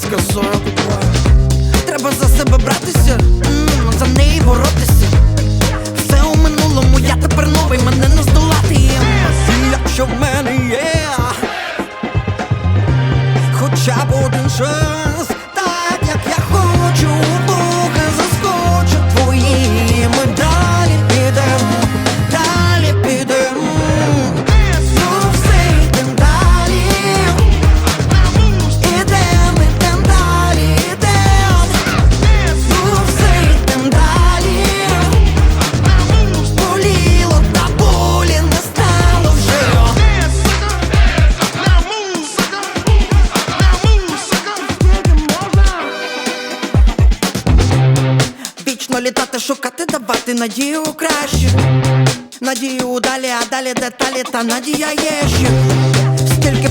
42 Треба за себе братися, за неї боротися. Все у минулому, я тепер новий, мене не здолати. Якщо в мене є хоча б один шанс, Вічно літати, шукати, давати надію краще. Надію далі, а далі деталі, та надія є ще. Стільки